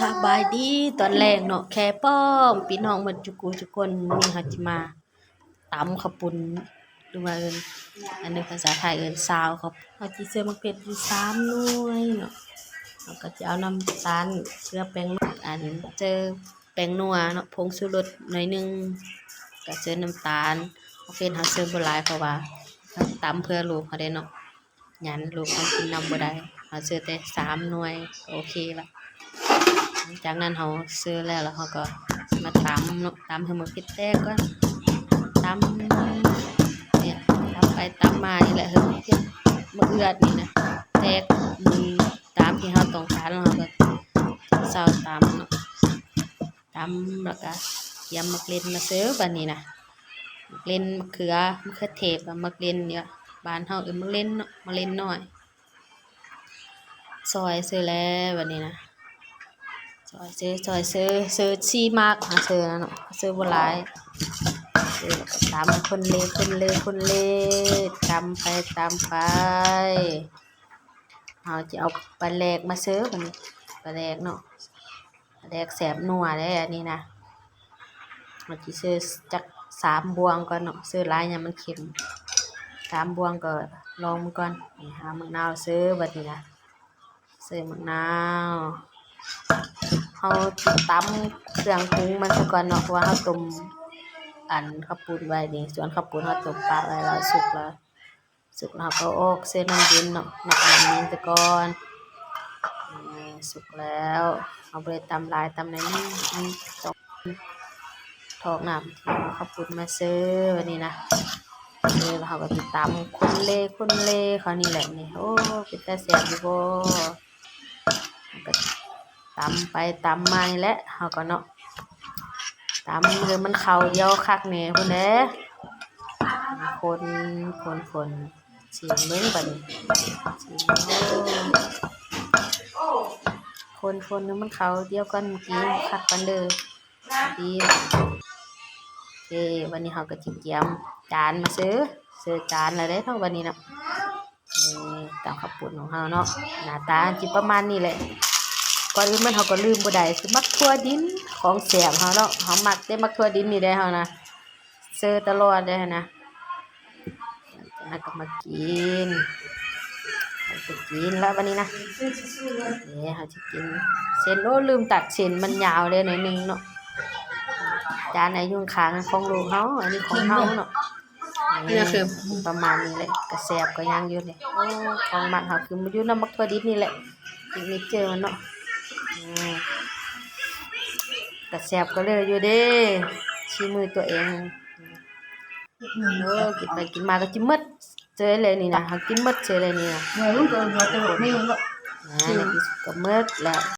สบายดีตอนแรกเนาะแค่ป้อมพี่น้องมันจุกูทุกคนมื้อนี้เฮาสิมาตำขปุนหรือว่าเอินอันนี้ภาษาไทยเอินซาวครับเฮาสิซื้อมะเขืออยู่3หน่วยเนาะแล้วก็จะเอาน้ำตาลเกลือแป้งอันเจอแป้งนัวเนาะผงชูรสหน่อยหนึงก็เจอน้ำตาลโอเคเฮาซื้อบ่หลายเพราะว่าเฮาตำเพื่อลูกเขาได้เนาะยันลูกเขากินนำบ่ได้เฮาซื้อแต่สามหน่วยโอเคละ หลังจากนั้นเราซื้อแล้วแล้วเราก็มาตำตำให้มันพริกแตกก่อนตำเนี่ยตำไปตำมานี่แหละเฮ้ยพริกมะเอือดนี่นะแตกมือตามที่เราต้องการแล้วเราก็เซาตำเนาะตำแล้วก็ยมมะเขือมาซื้อบัดนี้นะมะเขือมะเขือมะเขือเทศกับมะเขือเนี่ยบ้านเฮาเอิ้นมะเล่นเนาะมะเล่นน้อย ซอยซื้อแล้วบัดนี้นะ ซอยซื้อซอยซื้อซื้อชีมากหาซื้อนะเนาะซื้อบ่หลายซื้อแล้วก็ตำคนเล่คนเล่คนเล่ตำไปตำไปเราจะเอาปลาแหลกมาซื้อมันปลาแหลกเนาะปลาแหลกแสบนัวได้อันนี้นะเราจะซื้อจักสามบวงก่อนเนาะซื้อลายเนี่ยมันเค็มสามบวงก็ลองมันก่อนนี่หามะนาวซื้อบัดนี้นะซื้อมะนาว เราตำเครื่องปรุงมันซะก่อนเนาะเพราะว่าเราต้มอันข้าวปุ้นไว้นี่ส่วนข้าวปุ้นเราต้มปลาไว้แล้วสุกแล้วสุกแล้วเราก็ออกเส้นน้ำเย็นเนาะนอกน้ำเย็นซะก่อนสุกแล้วเอาไปตำลายตำในนี้มันตกทอกน้ำที่เข้าวปุ้นมาซื้อวันนี้นะซื้อแล้วเราก็ติดตำคนเล่คนเล่เขานี่แหละนี่โอ้เป็นตาแซ่บอยู่บ่ก็ ตำไปตำมาและเฮาก็เนาะตำเลยมันเข้าเดียวคักแหน่พุ่นเด้คนคนคนชิมเบิ่งบัดนี้ชิมโอ้คนคนนึงมันเขาเดียวกันเมื่อกี้คักกันเด้อดีโอเควันนี้เฮาก็สิเตรียมจานมาซื้อซื้อจานแล้วเด้เท่าวันนี้เนาะนี่ตำข้าวปุ้นของเฮาเนาะหน้าตาจิ้มประมาณนี้แหละ ก่อนอื่นมันเขาก็ลืมบ่ได้คือมักทั่วดินของแสบเขาเนาะเขามักได้มักทั่วดินนี่ได้เขานะเซอตลอดได้นะแล้วก็มากินเราจะกินแล้ววันนี้นะเนี่ยเขาจะกินเส้นโอ้ลืมตัดเส้นมันยาวเลยหน่อยหนึงเนาะจานไหนอยุ่งค้างของลูกเขาอันนี้ของเขาเนาะนี่คือประมาณนี้แหละกระแสบก็ยังอยู่เลยโอ้ของมันเขาคือมันอยู่น้ำมักทั่วดินนี่แหละอีกนิดเจอมันเนาะอืม กระแสบก็เลยอยู่เด้ชี้มือตัวเองเออกินไปกินมาก็จิมดเจอเลยนี่นะหากินมดเจอเลยนี่นะ Người lúc rồi nó tự hút mình นะในที่สุดก็หมดแล้ว